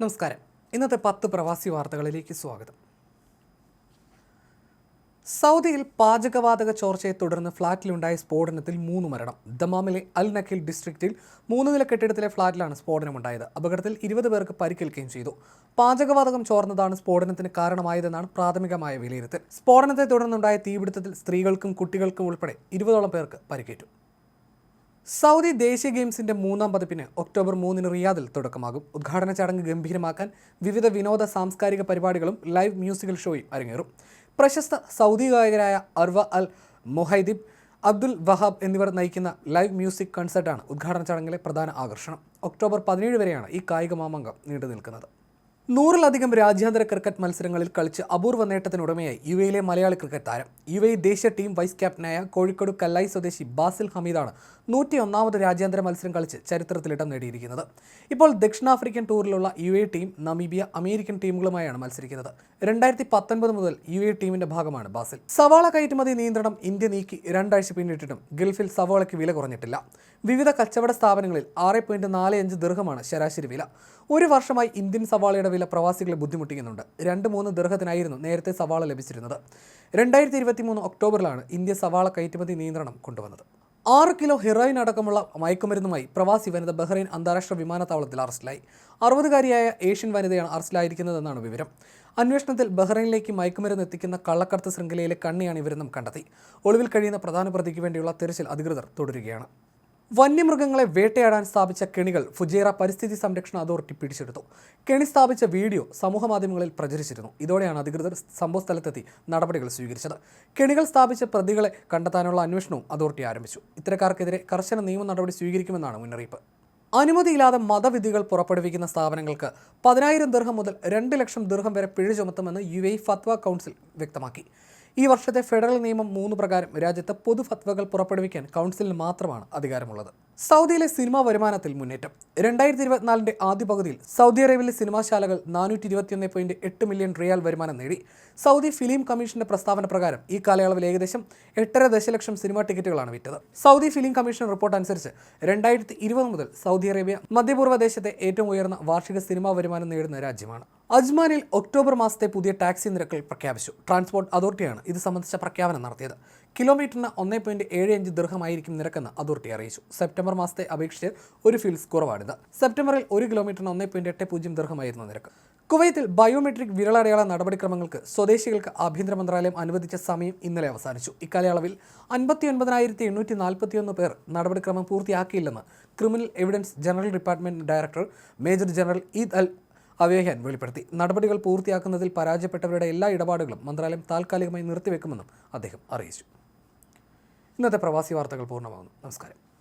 നമസ്കാരം. ഇന്നത്തെ പത്ത് പ്രവാസി വാർത്തകളിലേക്ക് സ്വാഗതം. സൗദിയിൽ പാചകവാതക ചോർച്ചയെ തുടർന്ന് ഫ്ളാറ്റിലുണ്ടായ സ്ഫോടനത്തിൽ മൂന്ന് മരണം. ദമാമിലെ അൽ നഖിൽ ഡിസ്ട്രിക്റ്റിൽ മൂന്ന് നില കെട്ടിടത്തിലെ ഫ്ളാറ്റിലാണ് സ്ഫോടനമുണ്ടായത്. അപകടത്തിൽ ഇരുപത് പേർക്ക് പരിക്കേൽക്കുകയും ചെയ്തു. പാചകവാതകം ചോർന്നതാണ് സ്ഫോടനത്തിന് കാരണമായതെന്നാണ് പ്രാഥമികമായ വിലയിരുത്തൽ. സ്ഫോടനത്തെ തുടർന്നുണ്ടായ തീപിടുത്തത്തിൽ സ്ത്രീകൾക്കും കുട്ടികൾക്കും ഉൾപ്പെടെ ഇരുപതോളം പേർക്ക് പരിക്കേറ്റു. സൗദി ദേശീയ ഗെയിംസിന്റെ മൂന്നാം പതിപ്പിന് ഒക്ടോബർ മൂന്നിന് റിയാദിൽ തുടക്കമാകും. ഉദ്ഘാടന ചടങ്ങ് ഗംഭീരമാക്കാൻ വിവിധ വിനോദ സാംസ്കാരിക പരിപാടികളും ലൈവ് മ്യൂസിക്കൽ ഷോയും അരങ്ങേറും. പ്രശസ്ത Saudi ഗായകരായ Arwa Al Mohaidib Abdul Wahab എന്നിവർ നയിക്കുന്ന ലൈവ് മ്യൂസിക് കൺസേർട്ടാണ് ഉദ്ഘാടന ചടങ്ങിലെ പ്രധാന ആകർഷണം. ഒക്ടോബർ പതിനേഴ് വരെയാണ് ഈ കായിക മാമാങ്കം നീണ്ടു നിൽക്കുന്നത് നൂറിലധികം രാജ്യാന്തര ക്രിക്കറ്റ് മത്സരങ്ങളിൽ കളിച്ച് അപൂർവ നേട്ടത്തിനുടമയായി യു എയിലെ മലയാളി ക്രിക്കറ്റ് താരം. യു എ ദേശീയ ടീം വൈസ് ക്യാപ്റ്റനായ കോഴിക്കോട് കല്ലായി സ്വദേശി ബാസിൽ ഹമീദാണ് നൂറ്റി ഒന്നാമത് രാജ്യാന്തര മത്സരം കളിച്ച് ചരിത്രത്തിലിടം നേടിയിരിക്കുന്നത്. ഇപ്പോൾ ദക്ഷിണാഫ്രിക്കൻ ടൂറിലുള്ള U A team Namibia American ടീമുകളുമായാണ് മത്സരിക്കുന്നത്. രണ്ടായിരത്തി പത്തൊൻപത് മുതൽ യു എ ടീമിന്റെ ഭാഗമാണ് ബാസിൽ. സവാള കയറ്റുമതി നിയന്ത്രണം ഇന്ത്യ നീക്കി രണ്ടാഴ്ച പിന്നിട്ടിട്ടും ഗൾഫിൽ സവാളയ്ക്ക് വില കുറഞ്ഞിട്ടില്ല. വിവിധ കച്ചവട സ്ഥാപനങ്ങളിൽ ആറ് പോയിന്റ് നാല് അഞ്ച് ദീർഘമാണ് ശരാശരി വില. ഒരു വർഷമായി ഇന്ത്യൻ സവാളയുടെ വില പ്രവാസികളെ ബുദ്ധിമുട്ടിക്കുന്നുണ്ട്. രണ്ട് മൂന്ന് ദീർഘത്തിനായിരുന്നു നേരത്തെ സവാള ലഭിച്ചിരുന്നത്. രണ്ടായിരത്തി ഇരുപത്തി മൂന്ന് ഒക്ടോബറിലാണ് ഇന്ത്യ സവാള കയറ്റുമതി നിയന്ത്രണം കൊണ്ടുവന്നത്. ആറ് കിലോ ഹെറോയിൻ അടക്കമുള്ള മയക്കുമരുന്നുമായി പ്രവാസി വനിത ബഹ്റൈൻ അന്താരാഷ്ട്ര വിമാനത്താവളത്തിൽ അറസ്റ്റിലായി. അറുപതുകാരിയായ ഏഷ്യൻ വനിതയാണ് അറസ്റ്റിലായിരിക്കുന്നതെന്നാണ് വിവരം. അന്വേഷണത്തിൽ ബഹ്റൈനിലേക്ക് മയക്കുമരുന്ന് എത്തിക്കുന്ന കള്ളക്കടത്ത് ശൃംഖലയിലെ കണ്ണിയാണ് ഇവരെന്നും കണ്ടെത്തി. ഒളിവിൽ കഴിയുന്ന പ്രധാന പ്രതിക്ക് വേണ്ടിയുള്ള തെരച്ചിൽ അധികൃതർ തുടരുകയാണ്. വന്യമൃഗങ്ങളെ വേട്ടയാടാൻ സ്ഥാപിച്ച കെണികൾ ഫുജേറ പരിസ്ഥിതി സംരക്ഷണ അതോറിറ്റി പിടിച്ചെടുത്തു. കെണി സ്ഥാപിച്ച വീഡിയോ സമൂഹമാധ്യമങ്ങളിൽ പ്രചരിച്ചിരുന്നു. ഇതോടെയാണ് അധികൃതർ സംഭവസ്ഥലത്തെത്തി നടപടികൾ സ്വീകരിച്ചത്. കെണികൾ സ്ഥാപിച്ച പ്രതികളെ കണ്ടെത്താനുള്ള അന്വേഷണവും അതോറിറ്റി ആരംഭിച്ചു. ഇത്തരക്കാർക്കെതിരെ കർശന നിയമ നടപടി സ്വീകരിക്കുമെന്നാണ് മുന്നറിയിപ്പ്. അനുമതിയില്ലാതെ മതവിധികൾ പുറപ്പെടുവിക്കുന്ന സ്ഥാപനങ്ങൾക്ക് പതിനായിരം ദീർഘം മുതൽ രണ്ട് ലക്ഷം ദീർഘം വരെ പിഴ ചുമത്തുമെന്ന് യു എ ഫത്വ കൗൺസിൽ വ്യക്തമാക്കി. ഈ വർഷത്തെ ഫെഡറൽ നിയമം മൂന്ന് പ്രകാരം രാജ്യത്ത് പൊതു ഫത്വകൾ പുറപ്പെടുവിക്കാൻ കൗൺസിലിന് മാത്രമാണ് അധികാരമുള്ളത്. സൗദിയിലെ സിനിമാ വരുമാനത്തിൽ മുന്നേറ്റം. രണ്ടായിരത്തി ഇരുപത്തിനാലിന്റെ ആദ്യ പകുതിയിൽ സൗദി അറേബ്യയിലെ സിനിമാശാലകൾ നാനൂറ്റി ഇരുപത്തിയൊന്ന് പോയിന്റ് എട്ട് മില്യൺ റിയാൽ വരുമാനം നേടി. സൗദി ഫിലിം കമ്മീഷന്റെ പ്രസ്താവന പ്രകാരം ഈ കാലയളവിൽ ഏകദേശം എട്ടര ദശലക്ഷം സിനിമാ ടിക്കറ്റുകളാണ് വിറ്റത്. സൗദി ഫിലിം കമ്മീഷൻ റിപ്പോർട്ട് അനുസരിച്ച് രണ്ടായിരത്തി ഇരുപത് മുതൽ സൗദി അറേബ്യ മധ്യപൂർവ ദേശത്തെ ഏറ്റവും ഉയർന്ന വാർഷിക സിനിമാ വരുമാനം നേടുന്ന രാജ്യമാണ്. അജ്മാനിൽ ഒക്ടോബർ മാസത്തെ പുതിയ ടാക്സി നിരക്കുകൾ പ്രഖ്യാപിച്ചു. ട്രാൻസ്പോർട്ട് അതോറിറ്റിയാണ് ഇത് സംബന്ധിച്ച പ്രഖ്യാപനം നടത്തിയത്. കിലോമീറ്ററിന് ഒന്നേ പോയിന്റ് ഏഴ് അഞ്ച് ദീർഘമായിരിക്കും നിരക്കെന്ന് അതോറിറ്റി അറിയിച്ചു. സെപ്റ്റംബർ മാസത്തെ അപേക്ഷിച്ച് ഒരു ഫീൽസ് കുറവാണിത്. സെപ്റ്റംബറിൽ ഒരു കിലോമീറ്ററിന് ഒന്നേ പോയിന്റ് എട്ട് പൂജ്യം ദീർഘമായിരുന്നു നിരക്ക്. കുവൈത്തിൽ ബയോമെട്രിക് വിരളടയാള നടപടിക്രമങ്ങൾക്ക് സ്വദേശികൾക്ക് ആഭ്യന്തര മന്ത്രാലയം അനുവദിച്ച സമയം ഇന്നലെ അവസാനിച്ചു. ഇക്കാലയളവിൽ അൻപത്തി ഒൻപതിനായിരത്തി എണ്ണൂറ്റി നാൽപ്പത്തിയൊന്ന് പേർ നടപടിക്രമം പൂർത്തിയാക്കിയില്ലെന്ന് criminal evidence general department director major general Eid al അവ്യഹൻ വെളിപ്പെടുത്തി. നടപടികൾ പൂർത്തിയാക്കുന്നതിൽ പരാജയപ്പെട്ടവരുടെ എല്ലാ ഇടപാടുകളും മന്ത്രാലയം താൽക്കാലികമായി നിർത്തിവെക്കുമെന്നും അദ്ദേഹം അറിയിച്ചു. ഇന്നത്തെ പ്രവാസി വാർത്തകൾ പൂർണമാകുന്നു. നമസ്കാരം.